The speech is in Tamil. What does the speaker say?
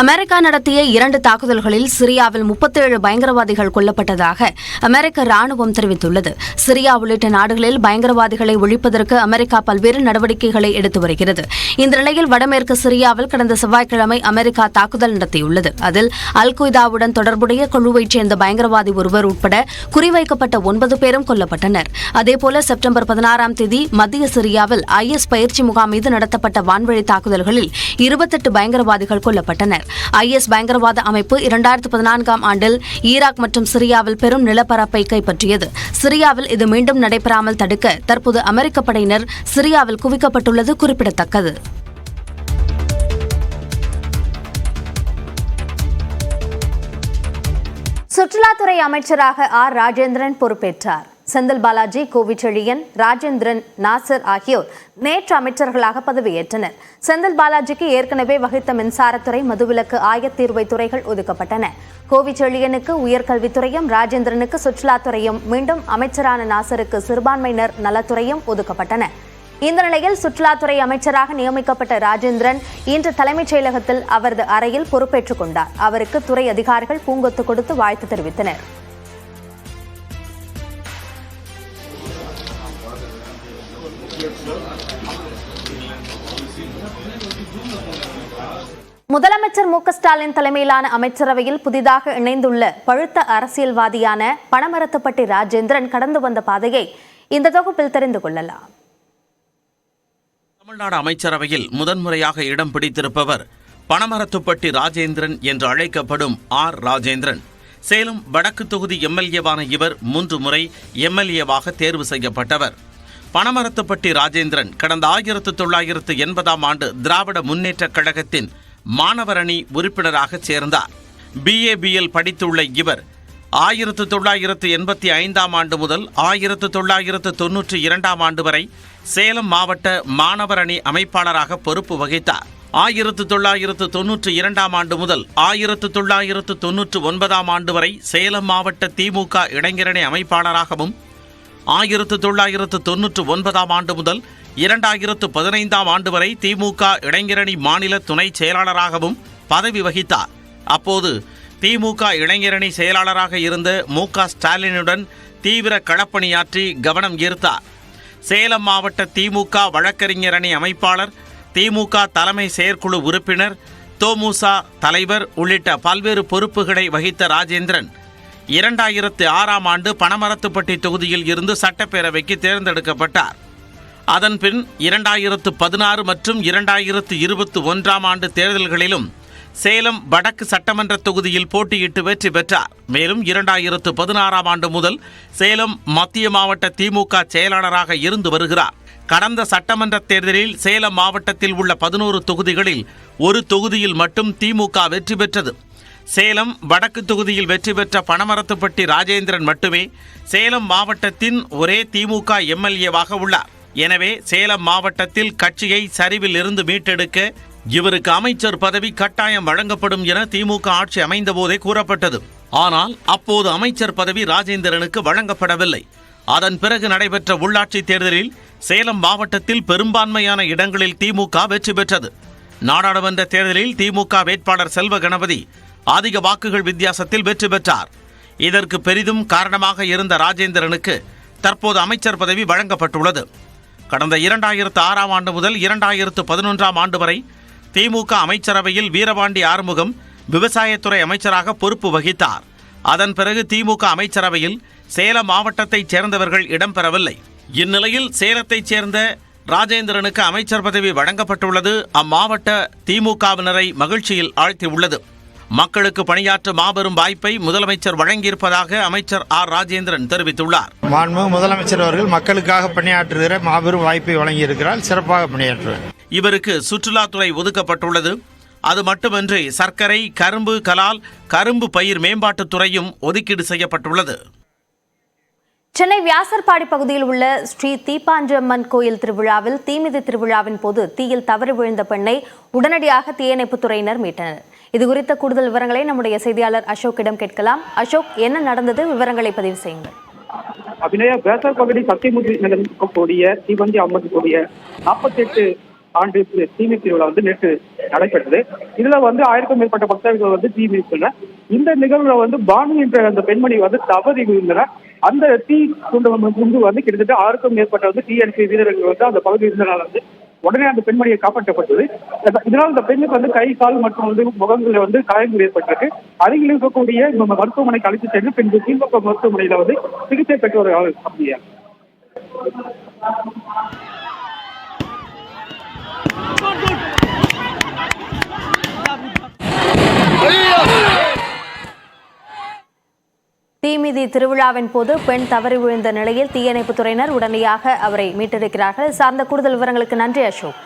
அமெரிக்கா நடத்திய இரண்டு தாக்குதல்களில் சிரியாவில் முப்பத்தேழு பயங்கரவாதிகள் கொல்லப்பட்டதாக அமெரிக்க ராணுவம் தெரிவித்துள்ளது. சிரியா உள்ளிட்ட நாடுகளில் பயங்கரவாதிகளை ஒழிப்பதற்கு அமெரிக்கா பல்வேறு நடவடிக்கைகளை எடுத்து வருகிறது. இந்த நிலையில் வடமேற்கு சிரியாவில் கடந்த செவ்வாய்க்கிழமை அமெரிக்கா தாக்குதல் நடத்தியுள்ளது. அதில் அல் கொய்தாவுடன் தொடர்புடைய குழுவைச் சேர்ந்த பயங்கரவாதி ஒருவர் உட்பட குறிவைக்கப்பட்ட ஒன்பது பேரும் கொல்லப்பட்டனர். அதேபோல செப்டம்பர் பதினாறாம் தேதி மத்திய சிரியாவில் ஐஎஸ் பயிற்சி முகாம் மீது நடத்தப்பட்ட வான்வழி தாக்குதல்களில் இருபத்தெட்டு பயங்கரவாதிகள் கொல்லப்பட்டனர். ஐஎஸ் பயங்கரவாத அமைப்பு இரண்டாயிரத்து பதினான்காம் ஆண்டில் ஈராக் மற்றும் சிரியாவில் பெரும் நிலப்பரப்பை கைப்பற்றியது. சிரியாவில் இது மீண்டும் நடைபெறாமல் தடுக்க தற்போது அமெரிக்க படையினர் சிரியாவில் குவிக்கப்பட்டுள்ளது குறிப்பிடத்தக்கது. சுற்றுலாத்துறை அமைச்சராக ஆர். ராஜேந்திரன் பொறுப்பேற்றார். செந்தில் பாலாஜி கோவிச்செழியன் ராஜேந்திரன் நாசர் ஆகியோர் நேற்று அமைச்சர்களாக பதவியேற்றனர். செந்தில் பாலாஜிக்கு ஏற்கனவே வகித்த மின்சாரத்துறை மதுவிலக்கு ஆயத்தீர்வை துறைகள் ஒதுக்கப்பட்டன. கோவிச்செழியனுக்கு உயர்கல்வித்துறையும் ராஜேந்திரனுக்கு சுற்றுலாத்துறையும் மீண்டும் அமைச்சரான நாசருக்கு சிறுபான்மையினர் நலத்துறையும் ஒதுக்கப்பட்டன. இந்த நிலையில் சுற்றுலாத்துறை அமைச்சராக நியமிக்கப்பட்ட ராஜேந்திரன் இன்று தலைமைச் செயலகத்தில் அவரது அறையில் பொறுப்பேற்றுக் கொண்டார். அவருக்கு துறை அதிகாரிகள் பூங்கொத்து கொடுத்து வாழ்த்து தெரிவித்தனர். முதலமைச்சர் மு ஸ்டாலின் தலைமையிலான அமைச்சரவையில் புதிதாக இணைந்துள்ள பழுத்த அரசியல்வாதியான பணமரத்துப்பட்டி ராஜேந்திரன் கடந்து வந்த பாதையை இந்த தொகுப்பில் தெரிந்து கொள்ளலாம். தமிழ்நாடு அமைச்சரவையில் முதன்முறையாக இடம் பிடித்திருப்பவர் பணமரத்துப்பட்டி ராஜேந்திரன் என்று அழைக்கப்படும் ஆர் ராஜேந்திரன். சேலம் வடக்கு தொகுதி எம்எல்ஏவான இவர் மூன்று முறை எம்எல்ஏவாக தேர்வு செய்யப்பட்டவர். பணமரத்துப்பட்டி ராஜேந்திரன் கடந்த ஆயிரத்து தொள்ளாயிரத்து எண்பதாம் ஆண்டு திராவிட முன்னேற்றக் கழகத்தின் மாணவரணி உறுப்பினராக சேர்ந்தார். பிஏபிஎல் படித்துள்ள இவர் ஆயிரத்து தொள்ளாயிரத்து எண்பத்தி ஐந்தாம் ஆண்டு முதல் ஆயிரத்து தொள்ளாயிரத்து தொன்னூற்றி இரண்டாம் ஆண்டு வரை சேலம் மாவட்ட மாணவர் அணி அமைப்பாளராக பொறுப்பு வகித்தார். ஆயிரத்து தொள்ளாயிரத்து தொன்னூற்றி இரண்டாம் ஆண்டு முதல் ஆயிரத்து தொள்ளாயிரத்து தொன்னூற்று ஒன்பதாம் ஆண்டு வரை சேலம் மாவட்ட திமுக இளைஞரணி அமைப்பாளராகவும் ஆயிரத்து தொள்ளாயிரத்து தொன்னூற்று ஒன்பதாம் ஆண்டு முதல் இரண்டாயிரத்து பதினைந்தாம் ஆண்டு வரை திமுக இளைஞரணி மாநில துணை செயலாளராகவும் பதவி வகித்தார். அப்போது திமுக இளைஞரணி செயலாளராக இருந்த மு ஸ்டாலினுடன் தீவிர களப்பணியாற்றி கவனம் ஈர்த்தார். சேலம் மாவட்ட திமுக வழக்கறிஞர் அணி அமைப்பாளர் திமுக தலைமை செயற்குழு உறுப்பினர் தோமுசா தலைவர் உள்ளிட்ட பல்வேறு பொறுப்புகளை வகித்த ராஜேந்திரன் இரண்டாயிரத்து ஆறாம் ஆண்டு பனமரத்துப்பட்டி தொகுதியில் இருந்து சட்டப்பேரவைக்கு தேர்ந்தெடுக்கப்பட்டார். அதன்பின் இரண்டாயிரத்து பதினாறு மற்றும் இரண்டாயிரத்து இருபத்தி ஒன்றாம் ஆண்டு தேர்தல்களிலும் சேலம் வடக்கு சட்டமன்ற தொகுதியில் போட்டியிட்டு வெற்றி பெற்றார். மேலும் இரண்டாயிரத்து பதினாறாம் ஆண்டு முதல் சேலம் மத்திய மாவட்ட திமுக செயலாளராக இருந்து வருகிறார். கடந்த சட்டமன்ற தேர்தலில் சேலம் மாவட்டத்தில் உள்ள பதினோரு தொகுதிகளில் ஒரு தொகுதியில் மட்டும் திமுக வெற்றி பெற்றது. சேலம் வடக்கு தொகுதியில் வெற்றி பெற்ற பணமரத்துப்பட்டி ராஜேந்திரன் மட்டுமே சேலம் மாவட்டத்தின் ஒரே திமுக எம்எல்ஏவாக உள்ளார். எனவே சேலம் மாவட்டத்தில் கட்சியை சரிவில் இருந்து மீட்டெடுக்க இவருக்கு அமைச்சர் பதவி கட்டாயம் வழங்கப்படும் என திமுக ஆட்சி அமைந்தபோதே கூறப்பட்டது. ஆனால் அப்போது அமைச்சர் பதவி ராஜேந்திரனுக்கு வழங்கப்படவில்லை. அதன் பிறகு நடைபெற்ற உள்ளாட்சி தேர்தலில் சேலம் மாவட்டத்தில் பெரும்பான்மையான இடங்களில் திமுக வெற்றி பெற்றது. நாடாளுமன்ற தேர்தலில் திமுக வேட்பாளர் செல்வ கணபதி அதிக வாக்குகள் வித்தியாசத்தில் வெற்றி பெற்றார். இதற்கு பெரிதும் காரணமாக இருந்த ராஜேந்திரனுக்கு தற்போது அமைச்சர் பதவி வழங்கப்பட்டுள்ளது. கடந்த இரண்டாயிரத்து ஆறாம் ஆண்டு முதல் இரண்டாயிரத்து பதினொன்றாம் ஆண்டு வரை திமுக அமைச்சரவையில் வீரபாண்டி ஆறுமுகம் விவசாயத்துறை அமைச்சராக பொறுப்பு வகித்தார். அதன் பிறகு திமுக அமைச்சரவையில் சேலம் மாவட்டத்தைச் சேர்ந்தவர்கள் இடம்பெறவில்லை இந்நிலையில் சேலத்தைச் சேர்ந்த ராஜேந்திரனுக்கு அமைச்சர் பதவி வழங்கப்பட்டுள்ளது. அம்மாவட்ட திமுகவினரை மகிழ்ச்சியில் ஆழ்த்தியுள்ளது. மக்களுக்கு பணியாற்ற மாபெரும் வாய்ப்பை முதலமைச்சர் வழங்கியிருப்பதாக அமைச்சர் ஆர் ராஜேந்திரன் தெரிவித்துள்ளார். மாண்புமிகு முதலமைச்சர் அவர்கள் மக்களுக்காக பணியாற்றுகிற மாபெரும் வாய்ப்பை வழங்கியிருக்கிறார் சிறப்பாக பணியாற்றுவார். இவருக்கு சுற்றுலாத்துறை ஒதுக்கப்பட்டுள்ளது. அது மட்டுமின்றி சர்க்கரை கரும்பு கலால் கரும்பு பயிர் மேம்பாட்டுத் துறையும் ஒதுக்கீடு செய்யப்பட்டுள்ளது. சென்னை வியாசர்பாடி பகுதியில் உள்ள ஸ்ரீ தீப்பாஞ்சம்மன் கோயில் திருவிழாவில் தீமிதி திருவிழாவின் போது தீயில் தவறி விழுந்த பெண்ணை உடனடியாக தீயணைப்புத் துறையினர் மீட்டனர். இது குறித்த கூடுதல் விவரங்களை நம்முடைய செய்தியாளர் அசோக்கிடம் கேட்கலாம். அசோக் என்ன நடந்தது? விவரங்களை பதிவு செய்யுங்கள். அபிநயா பேசர் பகுதி சத்தியமூர்த்தி நகர் தீவந்தி அம்மன் கூடிய நாற்பத்தி எட்டு ஆண்டு தீமை திருவிழா வந்து நேற்று நடைபெற்றது. இதுல வந்து ஆயிரக்கும் மேற்பட்ட பக்தர்கள் வந்து தீ மிதித்தனர் இந்த நிகழ்வுல வந்து பானு என்ற அந்த பெண்மணி வந்து தவறி விழுந்தனர். அந்த தீ குண்டு வந்து- குண்டு வந்து கிட்டத்தட்ட ஆறுக்கும் மேற்பட்ட வந்து டிஎன்சி வீரர்கள் வந்து அந்த பகுதி இருந்தனால வந்து உடனே அந்த பெண்மணியை காப்பாற்றப்பட்டது. இதனால் அந்த பெண்ணுக்கு வந்து கை கால் மற்றும் வந்து முகங்களில் வந்து காயங்கள் ஏற்பட்டிருக்கு. அருகில் இருக்கக்கூடிய நம்ம மருத்துவமனைக்கு அழைத்து சென்று பின்பு கீழ்பக்க மருத்துவமனையில வந்து சிகிச்சை பெற்று வருகிறார்கள். அப்படியா? வீதி திருவிழாவின் போது பெண் தவறி விழுந்த நிலையில் தீயணைப்புத்துறையினர் உடனடியாக அவரை மீட்டிருக்கிறார்கள் சார்ந்த கூடுதல் விவரங்களுக்கு நன்றி அசோக்.